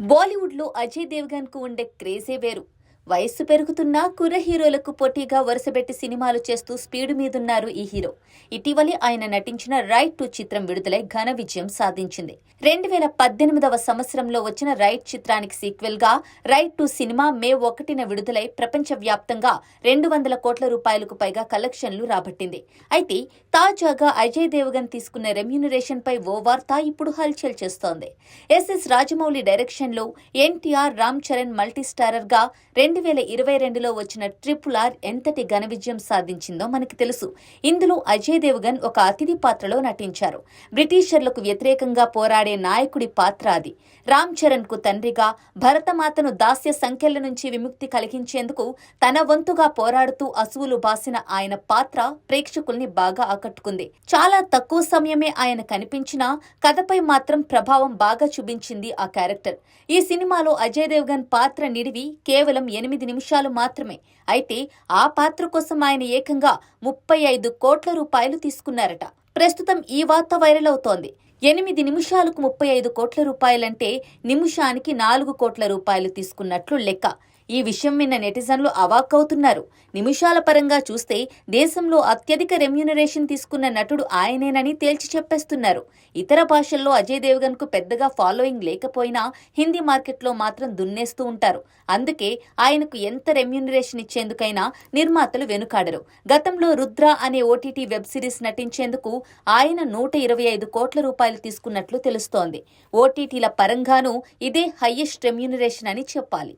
బాలీవుడ్లో అజయ్ దేవ్గన్కు ఉండే క్రేజే వేరు. వయస్సు పెరుగుతున్నా కుర్ర హీరోలకు పోటీగా వరుసబెట్టి సినిమాలు చేస్తూ స్పీడ్ మీదున్నారు ఈ హీరో. ఇటీవలే ఆయన నటించిన రైట్ టు చిత్రం విడుదలై ఘన విజయం సాధించింది. రెండు వేల పద్దెనిమిదవ సంవత్సరంలో వచ్చిన రైట్ చిత్రానికి సీక్వెల్గా రైట్ టు సినిమా మే ఒకటిన విడుదలై ప్రపంచవ్యాప్తంగా రెండు వందల కోట్ల రూపాయలకు పైగా కలెక్షన్లు రాబట్టింది. అయితే తాజాగా అజయ్ దేవగన్ తీసుకున్న రెమ్యూనరేషన్ పై ఓ వార్త ఇప్పుడు హల్చల్ చేస్తోంది. ఎస్ఎస్ రాజమౌళి డైరెక్షన్లో ఎన్టీఆర్ రామ్ చరణ్ మల్టీ స్టారర్గా రెండు వేల ఇరవై రెండులో వచ్చిన ట్రిపుల్ ఆర్ ఎంతటి ఘన విజయం సాధించిందో మనకి తెలుసు. ఇందులో అజయ్ దేవగన్ ఒక అతిథి పాత్రలో నటించారు. బ్రిటిషర్లకు వ్యతిరేకంగా పోరాడే నాయకుడి పాత్ర అది. రామ్ చరణ్కు తండ్రిగా భరతమాతను దాస్య సంఖ్యల నుంచి విముక్తి కలిగించేందుకు తన వంతుగా పోరాడుతూ అసువులు బాసిన ఆయన పాత్ర ప్రేక్షకుల్ని బాగా ఆకట్టుకుంది. చాలా తక్కువ సమయమే ఆయన కనిపించినా కథపై మాత్రం ప్రభావం బాగా చూపించింది ఆ క్యారెక్టర్. ఈ సినిమాలో అజయ్ దేవగన్ పాత్ర నిడివి కేవలం ఎనిమిది ఎనిమిది నిమిషాలు మాత్రమే. అయితే ఆ పాత్ర కోసం ఆయన ఏకంగా ముప్పై ఐదు కోట్ల రూపాయలు తీసుకున్నారట. ప్రస్తుతం ఈ వార్త వైరల్ అవుతోంది. ఎనిమిది నిమిషాలకు ముప్పై ఐదు కోట్ల రూపాయలంటే నిమిషానికి నాలుగు కోట్ల రూపాయలు తీసుకున్నట్లు లెక్క. ఈ విషయం విన్న నెటిజన్లు అవాక్కవుతున్నారు నిమిషాల పరంగా చూస్తే దేశంలో అత్యధిక రెమ్యూనరేషన్ తీసుకున్న నటుడు ఆయనేనని తేల్చి చెప్పేస్తున్నారు. ఇతర భాషల్లో అజయ్ దేవగన్కు పెద్దగా ఫాలోయింగ్ లేకపోయినా హిందీ మార్కెట్లో మాత్రం దున్నేస్తూ ఉంటారు. అందుకే ఆయనకు ఎంత రెమ్యూనరేషన్ ఇచ్చేందుకైనా నిర్మాతలు వెనుకాడరు. గతంలో రుద్ర అనే ఓటీటీ వెబ్ సిరీస్ నటించేందుకు ఆయన నూట ఇరవై ఐదు కోట్ల రూపాయలు రూపాయలు తీసుకున్నట్లు తెలుస్తోంది. ఓటీటీల పరంగానూ ఇదే హయ్యెస్ట్ రెమ్యూనరేషన్ అని చెప్పాలి.